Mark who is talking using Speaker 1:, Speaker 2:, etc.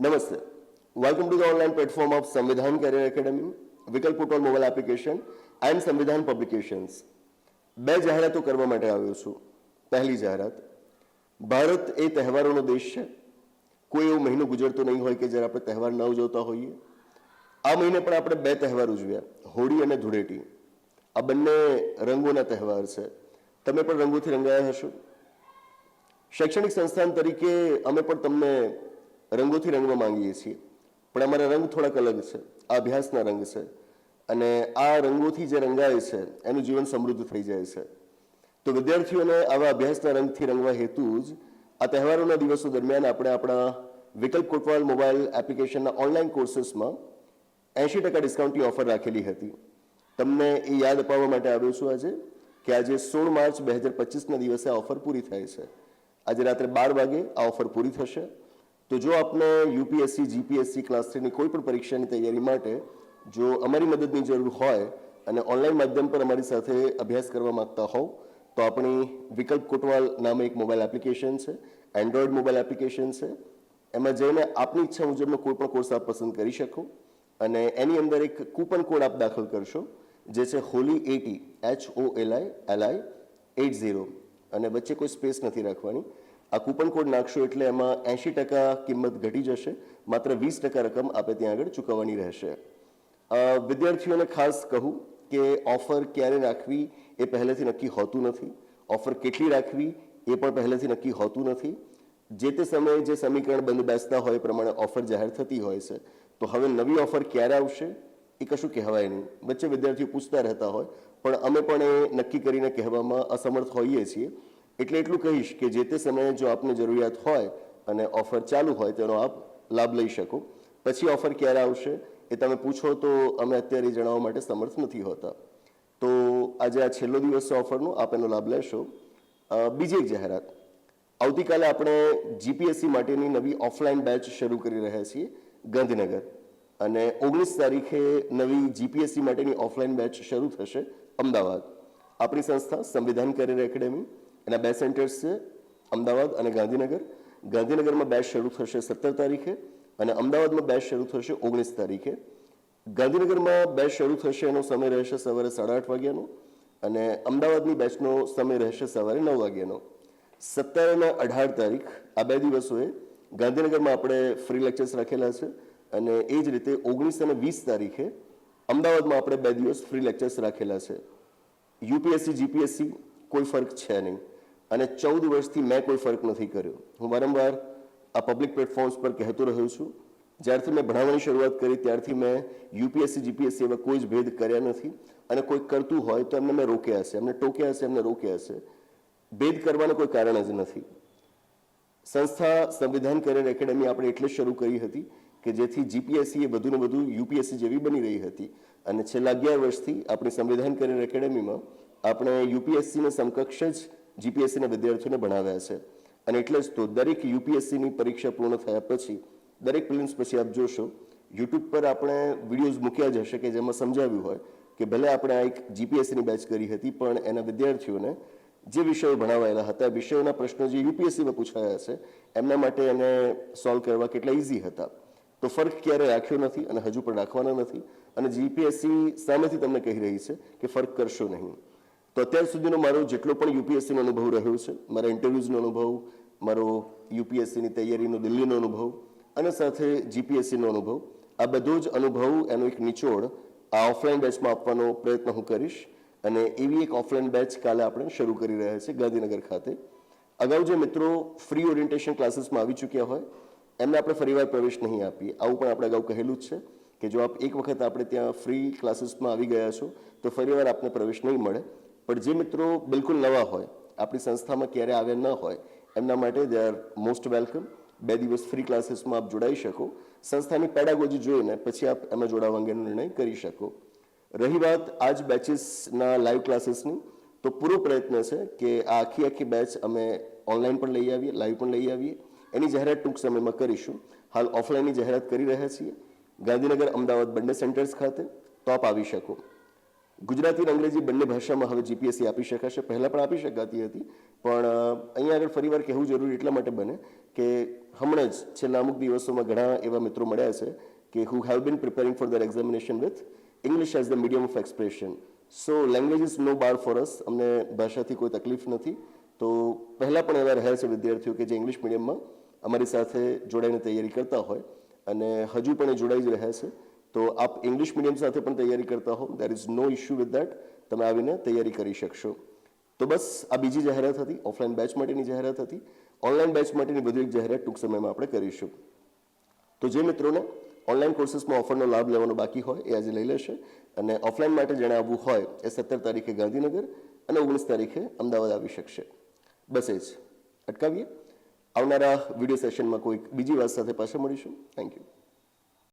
Speaker 1: નમસ્તે welcome to the online platform of Samvidhan career academy Vikalp portal mobile application and Samvidhan publications બે જાહેરાતો કરવા માટે આવ્યો છું. પહેલી જાહેરાત, ભારત એ તહેવારોનો દેશ છે. કોઈ એવો મહિનો ગુજરતો નહીં હોય કે જ્યારે આપણે તહેવાર ન ઉજવતા હોઈએ. આ મહિને પણ આપણે બે તહેવાર ઉજવ્યા, હોળી અને ધૂળેટી. આ બંને રંગોના તહેવાર છે. તમે પણ રંગોથી રંગાયા હશો. શૈક્ષણિક સંસ્થાન તરીકે અમે પણ તમને રંગોથી રંગવા માંગીએ છીએ. પણ અમારા રંગ થોડાક અલગ છે. આ અભ્યાસના રંગ છે. અને આ રંગોથી જે રંગાય છે, એનું જીવન સમૃદ્ધ થઈ જાય છે. તો વિદ્યાર્થીઓને આવા અભ્યાસના રંગથી રંગવા હેતુ જ આ તહેવારોના દિવસો દરમિયાન આપણે આપણા વિકલ્પ કોટવાલ મોબાઈલ એપ્લિકેશનના ઓનલાઈન કોર્સીસમાં એંશી ટકા ડિસ્કાઉન્ટની ઓફર રાખેલી હતી. તમને એ યાદ અપાવવા માટે આવ્યો છું આજે કે આજે સોળ માર્ચ બે હજાર પચીસના દિવસે આ ઓફર પૂરી થાય છે. આજે રાત્રે બાર વાગે આ ઓફર પૂરી થશે. તો જો આપને યુપીએસસી જીપીએસસી ક્લાસ થ્રીની કોઈ પણ પરીક્ષાની તૈયારી માટે જો અમારી મદદની જરૂર હોય અને ઓનલાઈન માધ્યમ પર અમારી સાથે અભ્યાસ કરવા માગતા હોવ, તો આપણી વિકલ્પ કોટવાલ નામે એક મોબાઈલ એપ્લિકેશન છે એન્ડ્રોઈડ મોબાઈલ એપ્લિકેશન છે. એમાં જઈને આપની ઈચ્છા મુજબનો કોઈ પણ કોર્સ આપ પસંદ કરી શકો અને એની અંદર એક કૂપન કોડ આપ દાખલ કરશો, જે છે Holi at H O L I L I eight zero અને વચ્ચે કોઈ સ્પેસ નથી રાખવાની. આ કૂપન કોડ નાખશો એટલે એમાં એંશી ટકા કિંમત ઘટી જશે. માત્ર વીસ ટકા રકમ આપે ત્યાં આગળ ચૂકવવાની રહેશે. વિદ્યાર્થીઓને ખાસ કહું કે ઓફર ક્યારે રાખવી એ પહેલેથી નક્કી હોતું નથી. ઓફર કેટલી રાખવી એ પણ પહેલેથી નક્કી હોતું નથી. જે તે સમયે જે સમીકરણ બંધ બેસતા હોય પ્રમાણે ઓફર જાહેર થતી હોય છે. તો હવે નવી ઓફર ક્યારે આવશે એ કશું કહેવાય નહીં. વચ્ચે વિદ્યાર્થીઓ પૂછતા રહેતા હોય, પણ અમે પણ એ નક્કી કરીને કહેવામાં અસમર્થ હોઈએ છીએ. એટલે એટલું કહીશ કે જે તે સમયે જો આપને જરૂરિયાત હોય અને ઓફર ચાલુ હોય તેનો આપ લાભ લઈ શકો. પછી ઓફર ક્યારે આવશે એ તમે પૂછો તો અમે અત્યારે જણાવવા માટે સમર્થ નથી હોતા. તો આજે આ છેલ્લો દિવસ છે ઓફરનો, આપ એનો લાભ લેશો. બીજી એક જાહેરાત. આવતીકાલે આપણે જીપીએસસી માટેની નવી ઓફલાઈન બેચ શરૂ કરી રહ્યા છીએ, ગાંધીનગર. અને ઓગણીસ તારીખે નવી જીપીએસસી માટેની ઓફલાઈન બેચ શરૂ થશે, અમદાવાદ. આપણી સંસ્થા સંવિધાન કરેર એકેડેમી એના બે સેન્ટર્સ છે, અમદાવાદ અને ગાંધીનગર. ગાંધીનગરમાં બેચ શરૂ થશે સત્તર તારીખે અને અમદાવાદમાં બેચ શરૂ થશે ઓગણીસ તારીખે. ગાંધીનગરમાં બેચ શરૂ થશે એનો સમય રહેશે સવારે સાડા આઠ વાગ્યાનો અને અમદાવાદની બેચનો સમય રહેશે સવારે નવ વાગ્યાનો. સત્તર અને અઢાર તારીખ, આ બે દિવસોએ ગાંધીનગરમાં આપણે ફ્રી લેક્ચર્સ રાખેલા છે અને એ જ રીતે ઓગણીસ અને વીસ તારીખે અમદાવાદમાં આપણે બે દિવસ ફ્રી લેક્ચર્સ રાખેલા છે. યુપીએસસી જીપીએસસી કોઈ ફરક છે નહીં. અને ચૌદ વર્ષથી મેં કોઈ ફરક નથી કર્યો. હું વારંવાર આ પબ્લિક પ્લેટફોર્મ્સ પર કહેતો રહ્યો છું. જ્યારથી મેં ભણાવવાની શરૂઆત કરી, ત્યારથી મેં યુપીએસસી જીપીએસસી એવા કોઈ જ ભેદ કર્યા નથી. અને કોઈ કરતું હોય તો એમને મેં રોક્યા હશે, એમને ટોક્યા હશે, એમને રોક્યા હશે. ભેદ કરવાનું કોઈ કારણ જ નથી. સંસ્થા સંવિધાન કરેર એકેડેમી આપણે એટલે શરૂ કરી હતી કે જેથી જીપીએસસી એ વધુને વધુ યુપીએસસી જેવી બની રહી હતી. અને છેલ્લા અગિયાર વર્ષથી આપણી સંવિધાન કરિયર એકેડેમીમાં આપણે યુપીએસસીને સમકક્ષ જ જીપીએસસીના વિદ્યાર્થીઓને ભણાવ્યા છે. અને એટલે જ તો દરેક યુપીએસસીની પરીક્ષા પૂર્ણ થયા પછી દરેક પ્રિલિમ્સ પછી આપ જોશો યુટ્યુબ પર આપણે વિડીયોઝ મૂક્યા જ હશે કે જેમાં સમજાવ્યું હોય કે ભલે આપણે આ એક જીપીએસસીની બેચ કરી હતી, પણ એના વિદ્યાર્થીઓને જે વિષયો ભણાવાયેલા હતા વિષયોના પ્રશ્નો જે યુપીએસસીમાં પૂછાયા છે, એમના માટે એને સોલ્વ કરવા કેટલા ઇઝી હતા. તો ફર્ક ક્યારે રાખ્યો નથી અને હજુ પણ રાખવાના નથી. અને જીપીએસસી સામેથી તમને કહી રહી છે કે ફર્ક કરશો નહીં. તો અત્યાર સુધીનો મારો જેટલો પણ યુપીએસસીનો અનુભવ રહ્યો છે, મારા ઇન્ટરવ્યૂઝનો અનુભવ, મારો યુપીએસસીની તૈયારીનો, દિલ્હીનો અનુભવ અને સાથે જીપીએસસીનો અનુભવ, આ બધો જ અનુભવ એનો એક નિચોડ આ ઓફલાઈન બેચમાં આપવાનો પ્રયત્ન હું કરીશ અને એવી એક ઓફલાઈન બેચ કાલે આપણે શરૂ કરી રહ્યા છીએ ગાંધીનગર ખાતે. અગાઉ જે મિત્રો ફ્રી ઓરિએન્ટેશન ક્લાસીસમાં આવી ચૂક્યા હોય, એમને આપણે ફરીવાર પ્રવેશ નહીં આપીએ. આવું પણ આપણે અગાઉ કહેલું જ છે કે જો આપ એક વખત આપણે ત્યાં ફ્રી ક્લાસીસમાં આવી ગયા છો, તો ફરીવાર આપને પ્રવેશ નહીં મળે. પણ જે મિત્રો બિલકુલ નવા હોય, આપણી સંસ્થામાં ક્યારે આવ્યા ન હોય, એમના માટે દે આર મોસ્ટ વેલકમ બે દિવસ ફ્રી ક્લાસીસમાં આપ જોડાઈ શકો. સંસ્થાની પેડાગોજી જોઈને પછી આપ એમાં જોડાવા અંગેનો નિર્ણય કરી શકો. રહી વાત આજ બેચીસના લાઈવ ક્લાસીસની તો પૂરો પ્રયત્ન છે કે આ આખી આખી બેચ અમે ઓનલાઈન પણ લઈ આવીએ લાઈવ પણ લઈ આવીએ. એની જાહેરાત ટૂંક સમયમાં કરીશું. હાલ ઓફલાઈનની જાહેરાત કરી રહ્યા છીએ. ગાંધીનગર અમદાવાદ બંને સેન્ટર્સ ખાતે. તો આપ આવી શકો. ગુજરાતી અને અંગ્રેજી બંને ભાષામાં હવે જીપીએસસી આપી શકાશે. પહેલાં પણ આપી શકાતી હતી, પણ અહીંયા આગળ ફરીવાર કહેવું જરૂરી એટલા માટે બને કે હમણાં જ છેલ્લા અમુક દિવસોમાં ઘણા એવા મિત્રો મળ્યા છે કે who have been preparing for their examination with English as the medium of expression so language is no bar for us અમને ભાષાથી કોઈ તકલીફ નથી. તો પહેલાં પણ એવા રહ્યા છે વિદ્યાર્થીઓ કે જે ઇંગ્લિશ મીડિયમમાં અમારી સાથે જોડાઈને તૈયારી કરતા હોય અને હજુ પણ એ જોડાઈ જ રહ્યા છે. તો આપ ઇંગ્લિશ મીડિયમ સાથે પણ તૈયારી કરતા હો. There is no issue with that તમે આવીને તૈયારી કરી શકશો. તો બસ, આ બીજી જાહેરાત હતી. ઓફલાઈન બેચ માટેની જાહેરાત હતી. ઓનલાઈન બેચ માટેની વધુ એક જાહેરાત ટૂંક સમયમાં આપણે કરીશું. તો જે મિત્રોને ઓનલાઈન કોર્સીસમાં ઓફરનો લાભ લેવાનો બાકી હોય, એ આજે લઈ લેશે. અને ઓફલાઈન માટે જેણે આવવું હોય, એ સત્તર તારીખે ગાંધીનગર અને ઓગણીસ તારીખે અમદાવાદ આવી શકશે. બસ એ જ. અટકાવીએ. આવનારા વીડિયો સેશનમાં કોઈક બીજી વાત સાથે પાછા મળીશું. Thank you